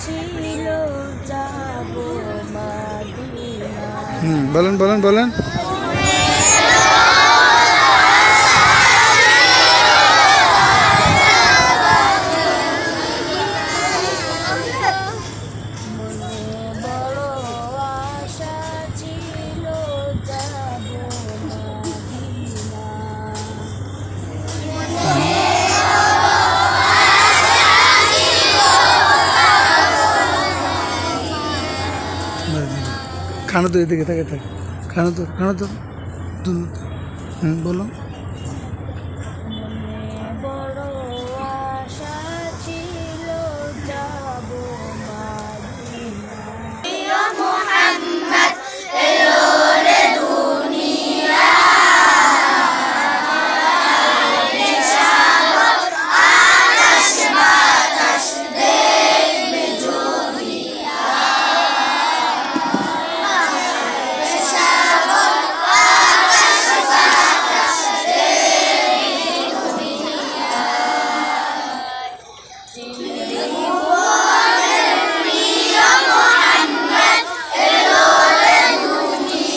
ছিল যাব হুম বলেন বলেন বলেন। খানো তো এদিকে থাকে থাকে। খানা তো খানো তো হুম বলো। You.